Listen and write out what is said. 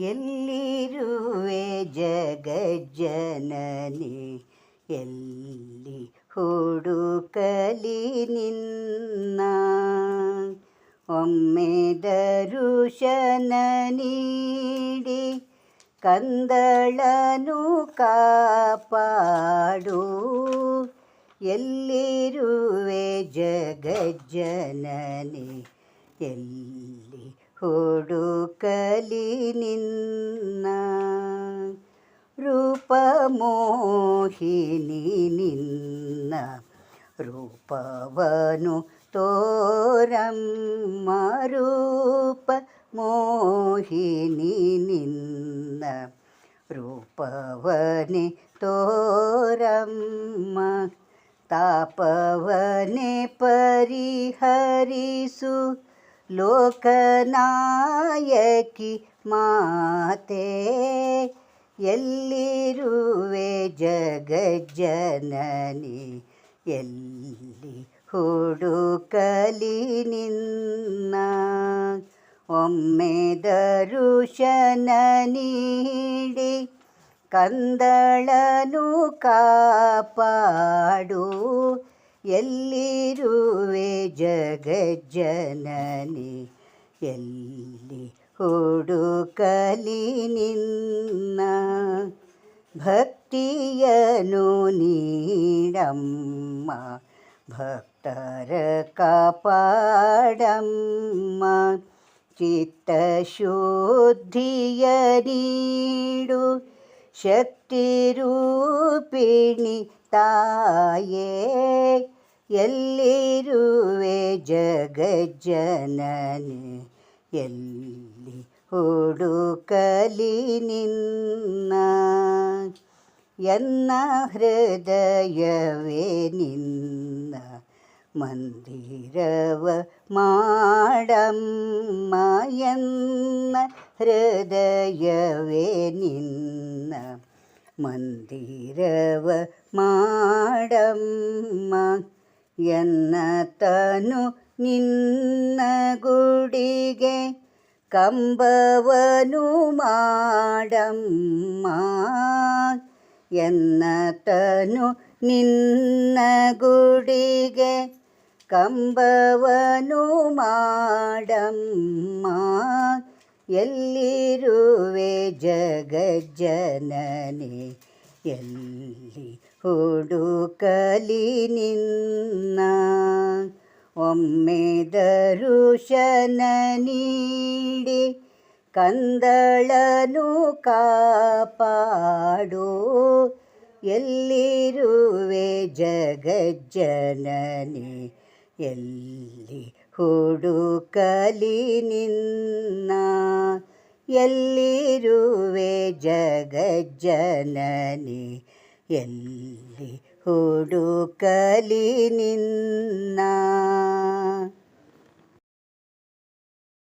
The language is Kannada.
ಎಲ್ಲಿರುವೆ ಜಗಜ್ಜನನಿ? ಎಲ್ಲಿ ಹುಡುಕಲಿ ನಿನ್ನ? ಒಮ್ಮೆ ದರುಶನ ನೀಡಿ ಕಂದಳನು ಕಾಪಾಡು. ಎಲ್ಲಿರುವೆ ಜಗಜ್ಜನನಿ ಎಲ್ಲಿ ಹುಡುಕಲಿ ನಿನ್ನ ರೂಪಮೋಹಿನಿ ನಿನ್ನ ರೂಪವನು ತೋರಮ್ಮ ರೂಪ ಮೋಹಿನಿ ನಿನ್ನ ರೂಪವನೆ ತೋರಮ್ಮ ತಾಪವನೆ ಪರಿಹರಿಸು. ಲೋಕನಾಯಕಿ ಮಾತೆ ಎಲ್ಲಿರುವೆ ಜಗಜ್ಜನನಿ? ಎಲ್ಲಿ ಹುಡುಕಲಿ ನಿನ್ನ? ಒಮ್ಮೆ ದರುಶನ ನೀಡಿ ಕಂದಳನು ಕಾಪಾಡು ಎಲ್ಲಿರುವೆ ಜಗಜ್ಜನನಿ? ಎಲ್ಲಿ ಹುಡುಕಲಿ ನಿನ್ನ ಭಕ್ತಿಯನು ನೀಡಮ್ಮ ಭಕ್ತರ ಕಾಪಾಡಮ್ಮ ಚಿತ್ತಶುದ್ಧಿಯ ನೀಡು. ಶಕ್ತಿರೂಪಿಣಿ ತಾಯೇ ಎಲ್ಲಿರುವೆ ಜಗಜ್ಜನನೆ? ಎಲ್ಲಿ ಹುಡುಕಲಿ ನಿನ್ನ? ಎನ್ನ ಹೃದಯವೇ ನಿನ್ನ? ಮಂದಿರವ ಮಾಡಮ್ಮ ಎನ್ನ ಹೃದಯವೇ ನಿನ್ನ ಮಂದಿರವ ಮಾಡಮ್ಮ ಎನ್ನ ತನು ನಿನ್ನ ಗುಡಿಗೆ ಕಂಬವನು ಮಾಡಮ್ಮ ಎನ್ನ ತನು ನಿನ್ನ ಗುಡಿಗೆ, ಕಂಬವನು ಮಾಡಮ್ಮ. ಎಲ್ಲಿರುವೆ ಜಗಜ್ಜನನಿ? ಎಲ್ಲಿ ಹುಡುಕಲಿ ನಿನ್ನ? ಒಮ್ಮೆ ದರುಶನ ನೀಡಿ ಕಂದಳನು ಕಾಪಾಡು. ಎಲ್ಲಿರುವೆ ಜಗಜ್ಜನನಿ? ಎಲ್ಲಿ ಹುಡುಕಲಿ ನಿನ್ನ? ಎಲ್ಲಿರುವೆ ಜಗಜ್ಜನನಿ? ಎಲ್ಲಿ ಹುಡುಕಲಿ ನಿನ್ನ?